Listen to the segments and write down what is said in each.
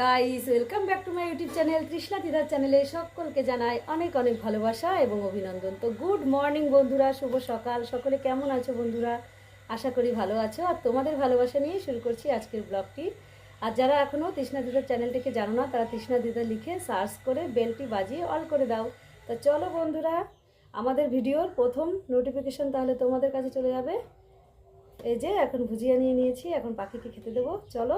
Guys welcome back to my YouTube channel Krishna দিদার চ্যানেলে সকলকে জানাই অনেক অনেক ভালোবাসা এবং অভিনন্দন। তো গুড মর্নিং বন্ধুরা, শুভ সকাল। সকলে কেমন আছো বন্ধুরা? আশা করি ভালো আছো। আর তোমাদের ভালোবাসা নিয়ে শুরু করছি আজকের ব্লগটি। আর যারা এখনও তৃষ্ণা দিদার চ্যানেলটিকে জানো না, তারা তৃষ্ণা দিদা লিখে সার্চ করে বেলটি বাজিয়ে অল করে দাও। তো চলো বন্ধুরা, আমাদের ভিডিওর প্রথম নোটিফিকেশন তাহলে তোমাদের কাছে চলে যাবে। এই যে, এখন ভুজিয়া নিয়ে নিয়েছি, এখন পাখিকে খেতে দেবো। চলো।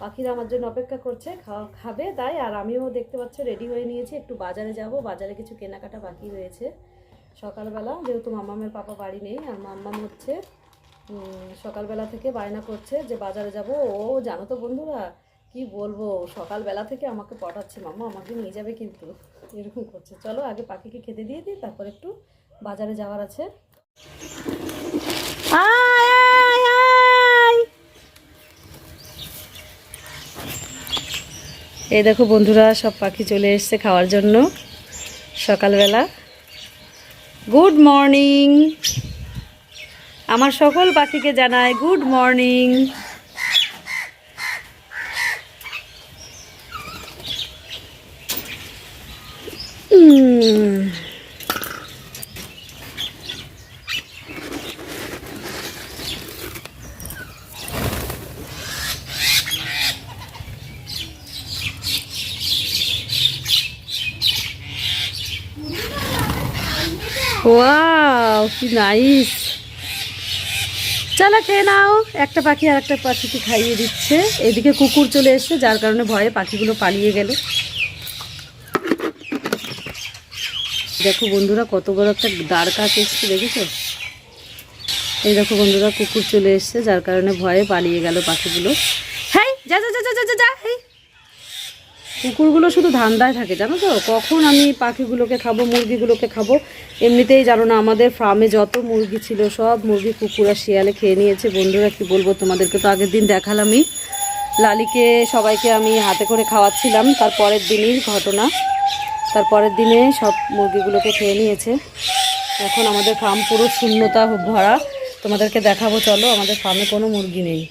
পাখিরা আমার জন্য অপেক্ষা করছে খাওয়া খাবে তাই, আর আমিও দেখতে পাচ্ছ রেডি হয়ে নিয়েছি, একটু বাজারে যাব, বাজারে কিছু কেনাকাটা বাকি রয়েছে। সকালবেলা, যেহেতু মাম্মামের পাপা বাড়ি নেই, আর মাম্মাম হচ্ছে সকালবেলা থেকে বায়না করছে যে বাজারে যাব। ও, জানো তো বন্ধুরা, কি বলব, সকালবেলা থেকে আমাকে পটাচ্ছে, মাম্মা আমাকে নিয়ে যাবে কিন্তু, এরকম করছে। চলো আগে পাখিকে খেতে দিয়ে দিই, তারপর একটু বাজারে যাওয়ার আছে। এই দেখো বন্ধুরা, সব পাখি চলে এসছে খাওয়ার জন্য সকালবেলা। গুড মর্নিং আমার সকল পাখিকে জানায় গুড মর্নিং ওয়াও কি নাইস চলো খেয়ে নাও। একটা পাখি আর একটা পাখিকে খাইয়ে দিচ্ছে। এদিকে কুকুর চলে এসছে, যার কারণে ভয়ে পাখিগুলো পালিয়ে গেল। দেখো বন্ধুরা, কত বড় একটা দাঁড় কাছ এসছে, দেখেছ? এই দেখো বন্ধুরা, কুকুর চলে এসছে, যার কারণে ভয়ে পালিয়ে গেল পাখিগুলো হ্যাঁ যা যা যা যা যা, যা যা হেই কুকুরগুলো শুধু ধান্দায় থাকে, জানো তো? কখন আমি পাখিগুলোকে খাব, মুরগিগুলোকে খাব, এমনিতেই জানো না, আমাদের ফার্মে যত মুরগি ছিল, সব মুরগি কুকুর আর শিয়ালে খেয়ে নিয়েছে। বন্ধুরা, কি বলব তোমাদেরকে তো আগের দিন দেখালামই। লালিকে সবাইকে আমি হাতে করে খাওয়াচ্ছিলাম, তার পরের দিনই ঘটনা। তার পরের দিনে সব মুরগিগুলোকে খেয়ে নিয়েছে। এখন আমাদের ফার্ম পুরো শূন্যতা ভরা। তোমাদেরকে দেখাবো, চলো, আমাদের ফার্মে কোনো মুরগি নেই।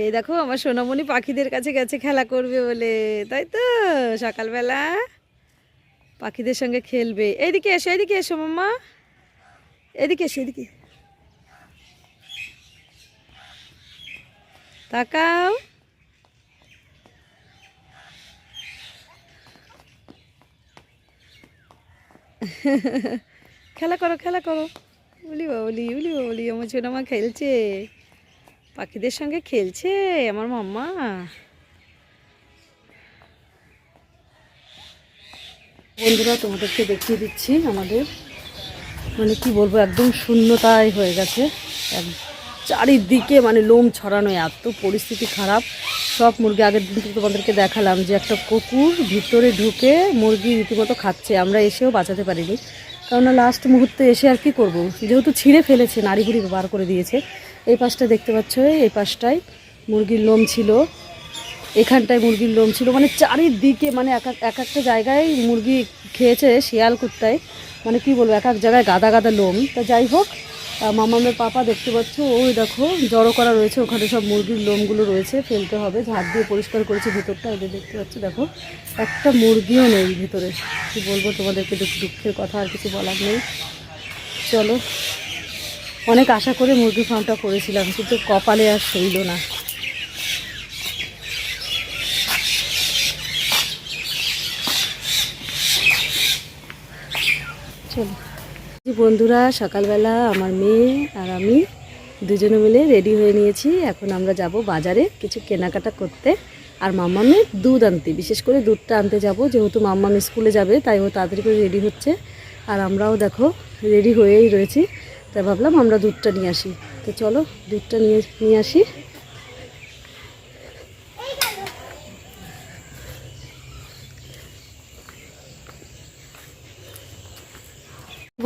এই দেখো, আমার সোনামণি পাখিদের কাছে গেছে খেলা করবে বলে। তাই তো, সকালবেলা পাখিদের সঙ্গে খেলবে। এইদিকে এসো এইদিকে এসো মাম্মা। এদিকে এসো এদিকে তাকাও। খেলা করো খেলা করো। বলি বাবলি বলি বাবলি আমার ছোট মা খেলছে। পাখিদের সঙ্গে খেলছে আমার মাম্মা। বন্ধুরা, তোমাদেরকে দেখিয়ে দিচ্ছি আমাদের মানে কি বলব, একদম শূন্যতায় হয়ে গেছে। চারিদিকে মানে লোম ছড়ানো, এত পরিস্থিতি খারাপ। সব মুরগি, আগের দিন থেকে তোমাদেরকে দেখালাম যে একটা কুকুর ভিতরে ঢুকে মুরগি রীতিমতো খাচ্ছে, আমরা এসেও বাঁচাতে পারিনি। কারণ লাস্ট মুহূর্তে এসে আর কি করব? যেহেতু ছিঁড়ে ফেলেছে নাড়ি বুড়ি বার করে দিয়েছে। এই পাশটা দেখতে পাচ্ছ, এই পাশটায় মুরগির লোম ছিল। এখানটায় মুরগির লোম ছিল। মানে চারিদিকে মানে এক এক এক একটা জায়গায় মুরগি খেয়েছে শিয়াল কুত্তায়। মানে কি বলব, এক এক জায়গায় গাদা গাদা লোম। তা যাই হোক মামামের পাপা দেখতে পাচ্ছ, ওই দেখো, জড়ো করা রয়েছে। ওখানে সব মুরগির লোমগুলো রয়েছে, ফেলতে হবে। ঝাড় দিয়ে পরিষ্কার করেছে ভিতরটা এদের দেখতে পাচ্ছ, দেখো। একটা মুরগিও নেই ভিতরে। কি বলব তোমাদেরকে, দুঃখ- দুঃখের কথা, আর কিছু বলার নেই। চলো। অনেক আশা করে মুরগি ফার্মটা করেছিলাম, কিন্তু কপালে আর সইল না। চলো। বন্ধুরা, সকালবেলা আমার মেয়ে আর আমি দুজনে মিলে রেডি হয়ে নিয়েছি। এখন আমরা যাব বাজারে কিছু কেনাকাটা করতে। আর মাম্মামের দুধ আনতে, বিশেষ করে দুধটা আনতে যাব। যেহেতু মাম্মাম স্কুলে যাবে, তাই ও তাড়াতাড়ি করে রেডি হচ্ছে। আর আমরাও দেখো, রেডি হয়েই রয়েছি। তাই ভাবলাম আমরা দুধটা নিয়ে আসি। তো চলো, দুধটা নিয়ে নিয়ে আসি।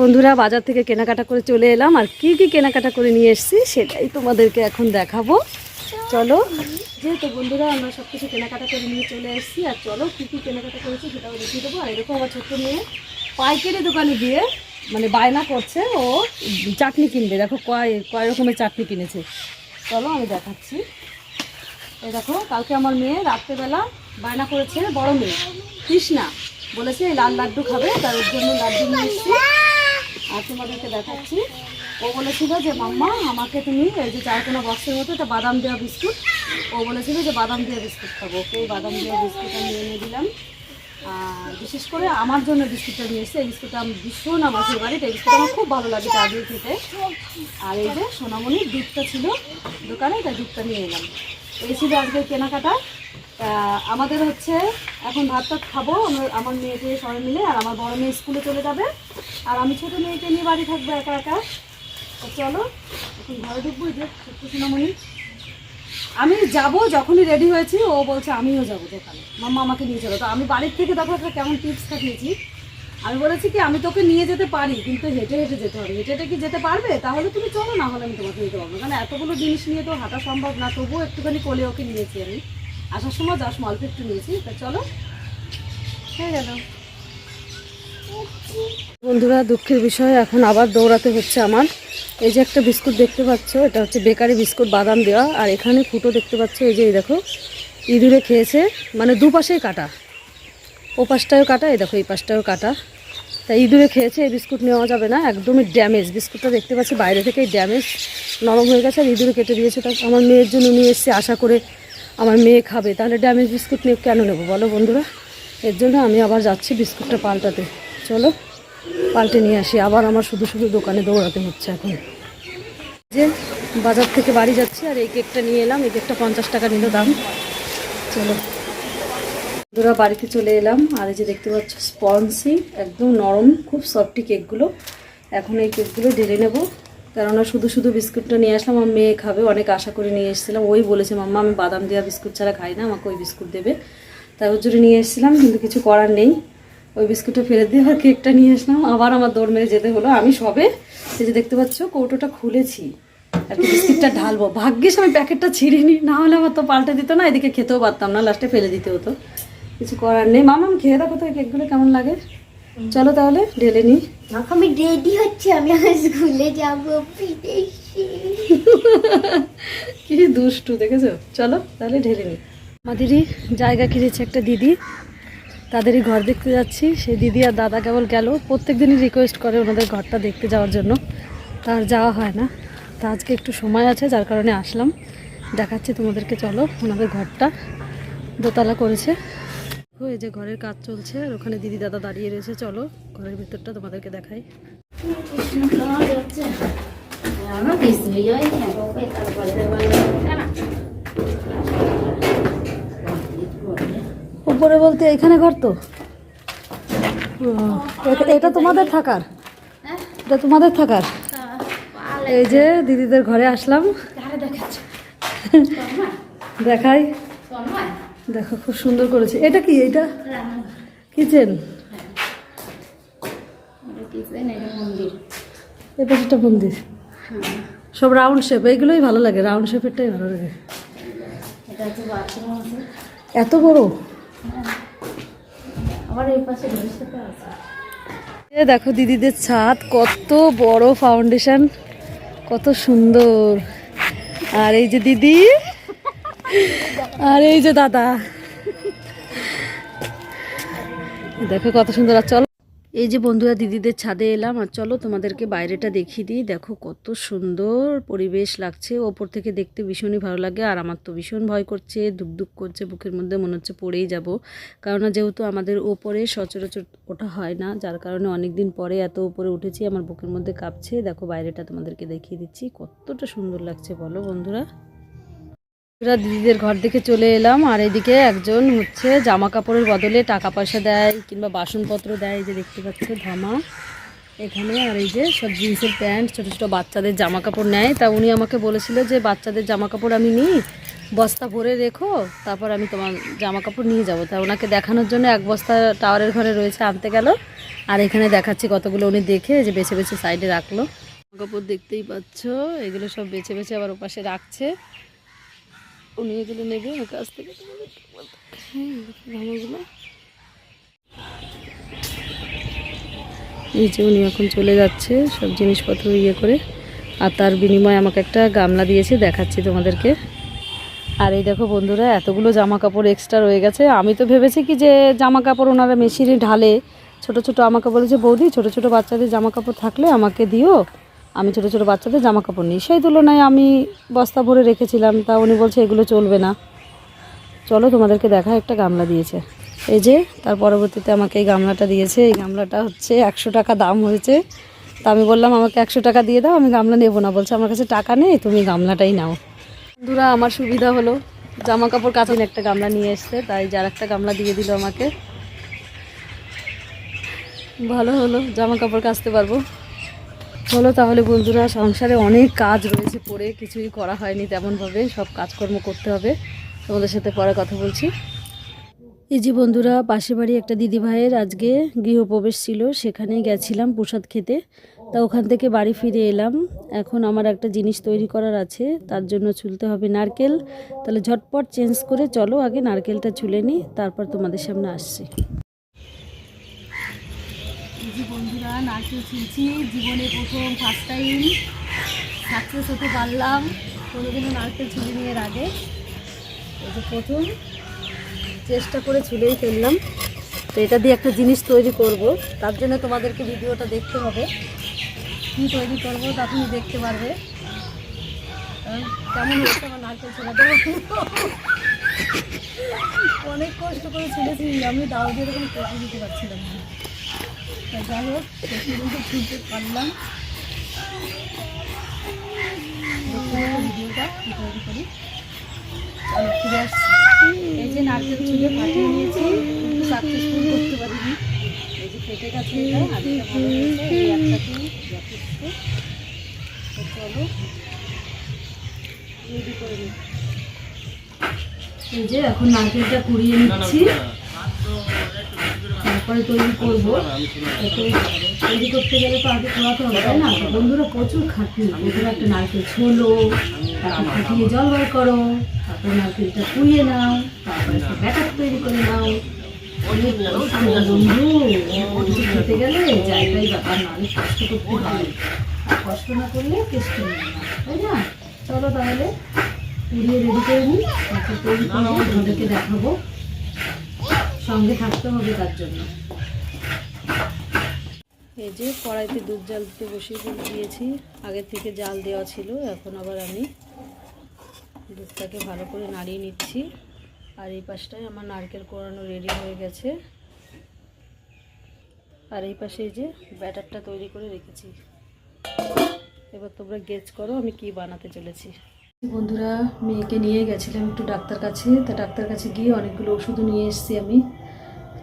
বন্ধুরা, বাজার থেকে কেনাকাটা করে চলে এলাম। আর কি কি কেনাকাটা করে নিয়ে এসেছি, সেটাই তোমাদেরকে এখন দেখাবো। চলো। যেহেতু বন্ধুরা, আমরা সব কিছু কেনাকাটা করে নিয়ে চলে এসেছি, আর চলো কী কী কেনাকাটা করেছি সেটাও দেখিয়ে দেবো। আর এরকম আমার ছোট্ট মেয়ে পাইকারি দোকানে গিয়ে মানে বায়না করছে, ও চাটনি কিনবে। দেখো কয় কয় রকমের চাটনি কিনেছে। চলো আমি দেখাচ্ছি। এই দেখো, কালকে আমার মেয়ে রাত্রেবেলা বায়না করেছে বড় মেয়ে। কৃষ্ণা বলেছে লাল লাড্ডু খাবে, তার জন্য লাড্ডু নিয়ে আর তোমাদেরকে দেখাচ্ছি। ও বলেছিল যে, মাম্মা, আমাকে তুমি এই যে চার কোনো বক্সের মতো একটা বাদাম দেওয়া বিস্কুট। ও বলেছিল যে, বাদাম দেওয়া বিস্কুট খাব। ওকে বাদাম দেওয়া বিস্কুট আমি এনে দিলাম। বিশেষ করে আমার জন্য বিস্কুটটা নিয়ে এসেছে। এই বিস্কুটটা আমি ভীষণ আমার ফেভারিট। এই বিস্কুটটা আমার খুব ভালো লাগে দিয়ে খেতে। আর এই যে সোনামণির দুধটা ছিল দোকানে, তাই দুধটা নিয়ে এলাম। এই ছিল আজকে কেনাকাটা। আমাদের হচ্ছে এখন ভাত টাত খাব। আমরা, আমার মেয়েকে সবাই মিলে আর আমার বড় মেয়ে স্কুলে চলে যাবে। আর আমি ছোটো মেয়েকে নিয়ে বাড়ি থাকব একা একা। চলো, এখন ঘরে ঢুকবো। যে সোনামণি। আমি যাব যখনই রেডি হয়েছি, ও বলছে, আমিও যাব দোকানে। মাম্মা আমাকে নিয়ে চলো। তো আমি বাড়ির থেকে দেখো একটা কেমন টিপস খাটিয়েছি আমি বলেছি কি, আমি তোকে নিয়ে যেতে পারি, কিন্তু হেঁটে হেঁটে যেতে হবে। হেঁটে হেঁটে কি যেতে পারবে? তাহলে তুমি চলো, না হলে আমি তোমাকে নিতে পারব। কারণ এতগুলো জিনিস নিয়ে তো হাঁটা সম্ভব না, তবুও একটুখানি কোলে ওকে নিয়েছি আমি। আসার সময় যা অল্প একটু নিয়েছি। তা চলো। হয়ে গেল। বন্ধুরা, দুঃখের বিষয়, এখন আবার দৌড়াতে হচ্ছে আমার। এই যে একটা বিস্কুট দেখতে পাচ্ছ, এটা হচ্ছে বেকারি বিস্কুট, বাদাম দেওয়া। আর এখানে ফুটো দেখতে পাচ্ছ, এই যে, এই দেখো, ইঁদুরে খেয়েছে মানে দুপাশেই কাটা। ও পাশটাও কাটা, এই দেখো, এই পাশটাও কাটা। তাই ইঁদুরে খেয়েছে, এই বিস্কুট নেওয়া যাবে না, একদমই ড্যামেজ। বিস্কুটটা দেখতে পাচ্ছি, বাইরে থেকেই ড্যামেজ, নরম হয়ে গেছে, আর ইঁদুরে কেটে দিয়েছে। তাই আমার মেয়ের জন্য নিয়ে এসেছি, আশা করে আমার মেয়ে খাবে। তাহলে ড্যামেজ বিস্কুট নিয়ে কেন নেব? বলো বন্ধুরা। এর জন্য আমি আবার যাচ্ছি বিস্কুটটা পাল্টাতে। চলো। পাল্টে নিয়ে আসি। আবার আমার শুধু শুধু দোকানে দৌড়াতে হচ্ছে এখন। যে বাজার থেকে বাড়ি যাচ্ছি আর এই কেকটা নিয়ে এলাম। এই কেকটা পঞ্চাশ টাকা নিল দাম। চলো। বন্ধুরা, বাড়িতে চলে এলাম। আর এই যে দেখতে পাচ্ছ স্পঞ্জি একদম নরম, খুব সফটি কেকগুলো। এখন এই কেকগুলো ঢেলে নেব। কেননা শুধু শুধু বিস্কুটটা নিয়ে আসলাম। আমার মেয়ে খাবে, অনেক আশা করে নিয়ে এসেছিলাম। ওই বলেছে, মাম্মা, আমি বাদাম দেওয়া বিস্কুট ছাড়া খাই না, আমাকে ওই বিস্কুট দেবে। তাই ওর জন্য নিয়ে এসেছিলাম, কিন্তু কিছু করার নেই। ওই বিস্কুটটা ফেরত দিয়ে আবার কেকটা নিয়ে আসলাম। আবার আমার দৌড় মেরে যেতে হলো। আমি সবে এই যে দেখতে পাচ্ছ কৌটোটা খুলেছি। আর কি বিস্কিটটা ঢালবো। ভাগ্যিস আমি প্যাকেটটা ছিঁড়িনি না। হলে আমার তো পাল্টে দিত না এদিকে খেতেও পারতাম না লাস্টে ফেলে দিতে হতো। কিছু করার নেই। মামা আমি খেয়ে দেখো তো কেকগুলো কেমন লাগে। চলো তাহলে ঢেলে নিই আমি রেডি হচ্ছি। আমি স্কুলে যাব কি দুষ্টু দেখেছ? চলো তাহলে ঢেলে নিই আমাদেরই জায়গা কিনেছে একটা দিদি। তাদেরই ঘর দেখতে যাচ্ছি। সেই দিদি আর দাদা কেবল গেল। প্রত্যেক দিনই রিকোয়েস্ট করে ওনাদের ঘরটা দেখতে যাওয়ার জন্য। তার যাওয়া হয় না। তা আজকে একটু সময় আছে, যার কারণে আসলাম। দেখাচ্ছি তোমাদেরকে, চলো, ওনাদের ঘরটা। দোতলা করেছে। এই যে ঘরের কাজ চলছে, আর ওখানে দিদি দাদা দাঁড়িয়ে রয়েছে। চলো, ঘরের ভিতরটা তোমাদেরকে দেখাই। উপরে বলতে এখানে ঘর তো? এটা তোমাদের থাকার। এটা তোমাদের থাকার। এই যে দিদিদের ঘরে আসলাম। দেখাই। দেখো খুব সুন্দর করেছে। এটা কি এটা কিচেন? এটা কিচেন মন্দির এ পাশেটা মন্দির। সব রাউন্ড শেপ। এইগুলোই ভালো লাগে। রাউন্ড শেপেরটাই ভালো লাগে। এত বড়? দেখো দিদিদের ছাদ, কত বড় ফাউন্ডেশন কত সুন্দর। আর এই যে দিদি, আর এই যে দাদা। দেখো কত সুন্দর, আর চলো। এই যে বন্ধুরা, দিদিদের ছাদে এলাম আর চলো তোমাদেরকে বাইরেটা দেখিয়ে দিই। দেখো কত সুন্দর পরিবেশ লাগছে। ওপর থেকে দেখতে ভীষণই ভালো লাগে আর আমার তো ভীষণ ভয় করছে দুক করছে, বুকের মধ্যে মনে হচ্ছে পড়েই যাব। কেননা যেহেতু আমাদের ওপরে সচরাচর ওঠা হয় না, যার কারণে অনেক দিন পরে এত উপরে উঠেছি, আমার বুকের মধ্যে কাঁপছে। দেখো বাইরেটা তোমাদেরকে দেখিয়ে দিচ্ছি, কতটা সুন্দর লাগছে বলো বন্ধুরা। এরা দিদিদের ঘর থেকে চলে এলাম, আর এদিকে একজন হচ্ছে জামা কাপড়ের বদলে টাকা পয়সা দেয় কিংবা বাসনপত্র দেয় যে দেখতে পাচ্ছ ধামা। এখানে আর এই যে সব জিন্সের প্যান্ট, ছোটো ছোটো বাচ্চাদের জামা কাপড় নেয়। তা উনি আমাকে বলেছিল যে, বাচ্চাদের জামা কাপড় আমি নিই, বস্তা ভরে রেখো, তারপর আমি তোমার জামা কাপড় নিয়ে যাব। তা ওনাকে দেখানোর জন্য এক বস্তা টাওয়ারের ঘরে রয়েছে, আনতে গেল। আর এখানে দেখাচ্ছি কতগুলো উনি দেখে যে বেছে বেছে সাইডে রাখল। জামা কাপড় দেখতেই পাচ্ছ, এগুলো সব বেছে বেছে আবার ওপাশে রাখছে। উনি এগুলো নেবে ওর কাছ থেকে। এই যে উনি এখন চলে যাচ্ছে সব জিনিসপত্র ইয়ে করে। আর তার বিনিময়ে আমাকে একটা গামলা দিয়েছে, দেখাচ্ছি তোমাদেরকে। আর এই দেখো বন্ধুরা, এতগুলো জামা কাপড় এক্সট্রা রয়ে গেছে। আমি তো ভেবেছি কি যে জামা কাপড় ওনারা মেশিনে ঢালে, ছোট ছোট আমাকে বলেছে, বৌদি, ছোট ছোট বাচ্চাদের জামা কাপড় থাকলে আমাকে দিও। আমি ছোট ছোট বাচ্চাদের জামা কাপড় নিই। সেই তুলনায় আমি বস্তা ভরে রেখেছিলাম, তা উনি বলছে এগুলো চলবে না। চলো তোমাদেরকে দেখা, একটা গামলা দিয়েছে। এই যে, তার পরবর্তীতে আমাকে এই গামলাটা দিয়েছে। এই গামলাটা হচ্ছে একশো টাকা দাম হয়েছে। তা আমি বললাম, আমাকে একশো টাকা দিয়ে দাও, আমি গামলা নেব না। বলছে, আমার কাছে টাকা নেই, তুমি গামলাটাই নাও। বন্ধুরা, আমার সুবিধা হলো। জামা কাপড় কাচান একটা গামলা নিয়ে এসছে, তাই যার একটা গামলা দিয়ে দিল আমাকে। ভালো হলো জামা কাপড় কাচতে পারব। হলো তাহলে বন্ধুরা, সংসারে অনেক কাজ রয়েছে পড়ে, কিছুই করা হয়নি তেমনভাবে, সব কাজকর্ম করতে হবে। তোমাদের সাথে পরে কথা বলছি। এই যে বন্ধুরা পাশে বাড়ি একটা দিদি ভাইয়ের আজকে গৃহপ্রবেশ ছিল, সেখানে গেছিলাম প্রসাদ খেতে। তা ওখান থেকে বাড়ি ফিরে এলাম। এখন আমার একটা জিনিস তৈরি করার আছে, তার জন্য ছুলতে হবে নারকেল। তাহলে ঝটপট চেঞ্জ করে চলো, আগে নারকেলটা ছুলে নিই, তারপর তোমাদের সামনে আসছি এই বন্ধুরা নারকেল ছুলছি জীবনে প্রথম ফার্স্ট টাইম সাকসেস হতে পারলাম। কোনোদিনও নারকেল ছুলি নিয়ে আগে। এই যে প্রথম, চেষ্টা করে ছুলেই ফেললাম। তো এটা দিয়ে একটা জিনিস তৈরি করব। তার জন্য তোমাদেরকে ভিডিওটা দেখতে হবে। কী তৈরি করব তা তুমি দেখতে পারবে। কেমন হচ্ছে আমার নারকেল ছোলাতে অনেক কষ্ট করে ছেড়েছি আমি দাও দিয়ে এরকম দিতে পারছিলাম না। তা যাই হোক শেষ পর্যন্ত পারলাম। ভিডিওটা তৈরি করি। চলো ফিরে আসছি। এই যে নারকেল চুলে ফাটিয়ে নিয়েছি কিন্তু সাকসেসফুল করতে পারিনি। এই যে গেছে এটা একটাকেই যথেষ্ট তো চলো রেডি করে নিই। এই যে এখন নারকেলটা কুড়িয়ে নিচ্ছি। তারপরে তৈরি করব। তো তৈরি করতে গেলে তো আগে পোড়াতে হবে, তাই না? বন্ধুরা প্রচুর খাটনি বন্ধুরা একটা নারকেল ছোলো, তারপর ফাটিয়ে জল বার করো, তারপর নারকেলটা কুড়িয়ে নাও, তারপর ব্যাটার তৈরি করে নাও। বন্ধু খেতে গেলে জায়গায় ব্যাপার না, অনেক কষ্ট করতে হবে আর কষ্ট না করলে কেষ্ট নেবে না, তাই না? চলো তাহলে, পুড়িয়ে রেডি করে নিই, তারপর তৈরি করব দেখাবো। সঙ্গে থাকতে হবে তার জন্য। এই যে কড়াইতে দুধ জাল দিতে বসিয়ে দিয়েছি। আগে থেকে জাল দেওয়া ছিল, এখন আবার আমি দুধটাকে ভালো করে নাড়িয়ে নিচ্ছি। আর এই পাশটায় আমার নারকেল কোরানো রেডি হয়ে গেছে। আর এই পাশে যে ব্যাটারটা তৈরি করে রেখেছি। এবার তোমরা গেজ করো আমি কি বানাতে চলেছি। বন্ধুরা, মেয়েকে নিয়ে গেছিলাম একটু ডাক্তার কাছে। তা ডাক্তার কাছে গিয়ে অনেকগুলো ওষুধ নিয়ে এসেছি আমি।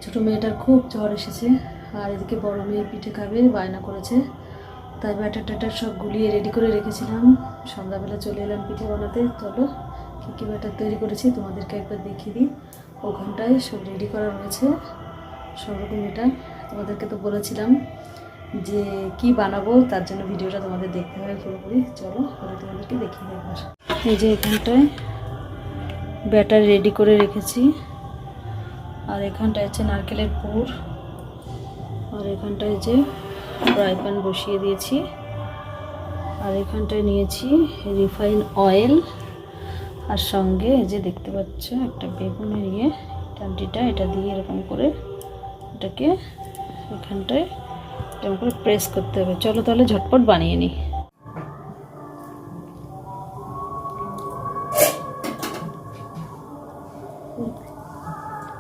ছোটো মেয়েটার খুব জ্বর এসেছে, আর এদিকে বড় মেয়ে পিঠে খাবে বায়না করেছে। তাই ব্যাটার ট্যাটার সব গুলিয়ে রেডি করে রেখেছিলাম। সন্ধ্যাবেলা চলে এলাম পিঠে বানাতে। চলো, কী কী ব্যাটার তৈরি করেছি তোমাদেরকে একবার দেখিয়ে দিই। ওখানটায় সব রেডি করা রয়েছে। সব রকম এটা তোমাদেরকে তো বলেছিলাম। যে কি বানাবো তার জন্য ভিডিওটা তোমাদের দেখতে হবে পুরোপুরি। চলো, পরে তোমাদেরকে দেখিয়ে দেবো এই যে এখানটায় ব্যাটার রেডি করে রেখেছি। আর এখানটায় হচ্ছে নারকেলের পুর। আর এখানটায় যে ফ্রাই প্যান বসিয়ে দিয়েছি। আর এখানটায় নিয়েছি রিফাইন অয়েল। আর সঙ্গে এই যে দেখতে পাচ্ছ একটা বেগুনে নিয়ে ডান্ডিটা, এটা দিয়ে এরকম করে এটাকে এখানটায় এরকম করে প্রেস করতে হবে। চলো তাহলে ঝটপট বানিয়ে নিই।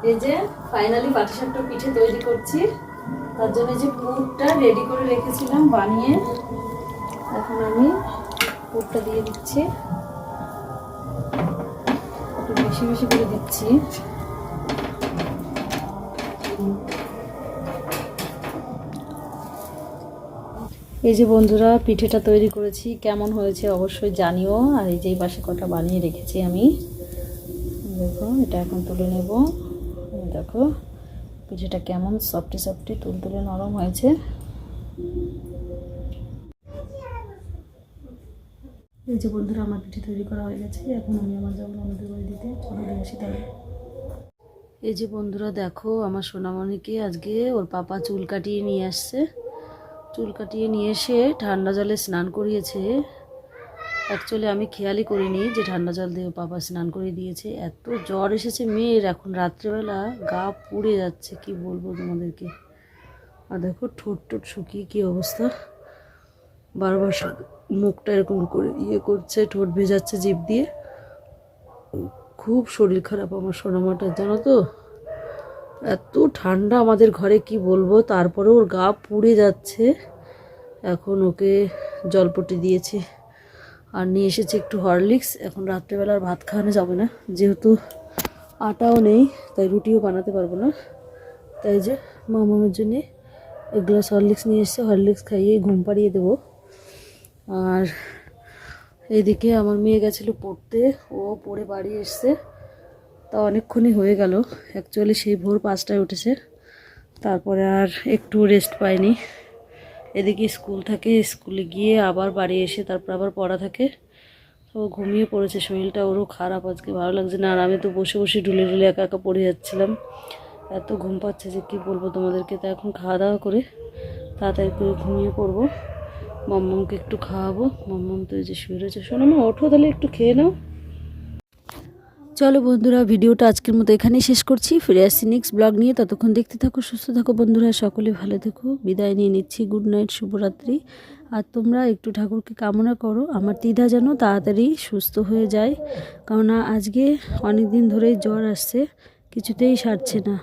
এই যে ফাইনালি পাটিসাপটা পিঠে তৈরি করছি। তার জন্য যে পুরটা রেডি করে রেখেছিলাম বানিয়ে। এখন আমি পুরটা দিয়ে দিচ্ছি। একটু বেশি বেশি করে দিচ্ছি। এই যে বন্ধুরা, পিঠেটা তৈরি করেছি। কেমন হয়েছে অবশ্যই জানিও। আর এই যে পাশে কটা বানিয়ে রেখেছি আমি। দেখো, এটা এখন তুলে নেব। দেখো, পিঠেটা কেমন সফটি সফটি তুলতুলে নরম হয়েছে। এই যে বন্ধুরা, আমার পিঠে তৈরি করা হয়ে গেছে। এখন আমি আমার যেমন অনুদের করে দিতে। চলে আসি তাহলে। এই যে বন্ধুরা, দেখো, আমার সোনামণিকে আজকে ওর পাপা চুল কাটিয়ে নিয়ে আসছে। চুল কাটিয়ে নিয়ে এসে ঠান্ডা জলে স্নান করিয়েছে। অ্যাকচুয়ালি আমি খেয়ালই করিনি যে ঠান্ডা জল দিয়ে পাপা স্নান করে দিয়েছে। এত জ্বর এসেছে মেয়ের, এখন রাত্রেবেলা গা পুড়ে যাচ্ছে, কি বলব তোমাদেরকে? আর দেখো ঠোঁট টোট শুকিয়ে কী অবস্থা। বারবার মুখটা এরকম করে ইয়ে করছে, ঠোঁট ভেজাচ্ছে, জিভ দিয়ে। খুব শরীর খারাপ আমার সোনামাটার জানো তো? এত ঠান্ডা আমাদের ঘরে, কি বলব? তারপরে ওর গা পুড়ে যাচ্ছে। এখন ওকে জলপটি দিয়েছি। আর নিয়ে এসেছি একটু হরলিক্স। এখন রাত্রেবেলা আর ভাত খাওয়ানো যাবে না। যেহেতু আটাও নেই, তাই রুটিও বানাতে পারব না। তাই যে মামামের জন্যে এক গ্লাস হরলিক্স নিয়ে এসছে। হরলিক্স খাইয়ে ঘুম পাড়িয়ে দেবো। আর এদিকে আমার মেয়ে গেছিল পড়তে। ও পড়ে বাড়ি এসছে। তা অনেকক্ষণই হয়ে গেল। অ্যাকচুয়ালি সেই ভোর পাঁচটায় উঠেছে। তারপরে আর একটু রেস্ট পাইনি। এদিকে স্কুল থাকে, স্কুলে গিয়ে আবার বাড়ি এসে তারপর আবার পড়া থাকে। তো ঘুমিয়ে পড়েছে, শরীরটা ওরও খারাপ আজকে, ভালো লাগছে না। আর আমি তো বসে বসে ডুলে ডুলে একা একা পড়ে যাচ্ছিলাম। এত ঘুম পাচ্ছে যে কী বলব তোমাদেরকে? তা এখন খাওয়া দাওয়া করে তাড়াতাড়ি করে ঘুমিয়ে পড়ব। মাম্মামকে একটু খাওয়াবো। মাম্মাম তো এই যে শুয়ে রয়েছে। শোনো না ওঠো তাহলে একটু খেয়ে নাও। চলো বন্ধুরা, ভিডিওটা আজকের মতো এখানেই শেষ করছি। ফিরে আসছি নেক্সট ব্লগ নিয়ে। ততক্ষণ দেখতে থাকো, সুস্থ থাকো বন্ধুরা, সকলে ভালো থেকো। বিদায় নিয়ে নিচ্ছি। গুড নাইট শুভরাত্রি। আর তোমরা একটু ঠাকুরকে কামনা করো, আমার দিদা যেন তাড়াতাড়ি সুস্থ হয়ে যায়। কেননা আজকে অনেক দিন ধরেই জ্বর আসছে, কিছুতেই সারছে না।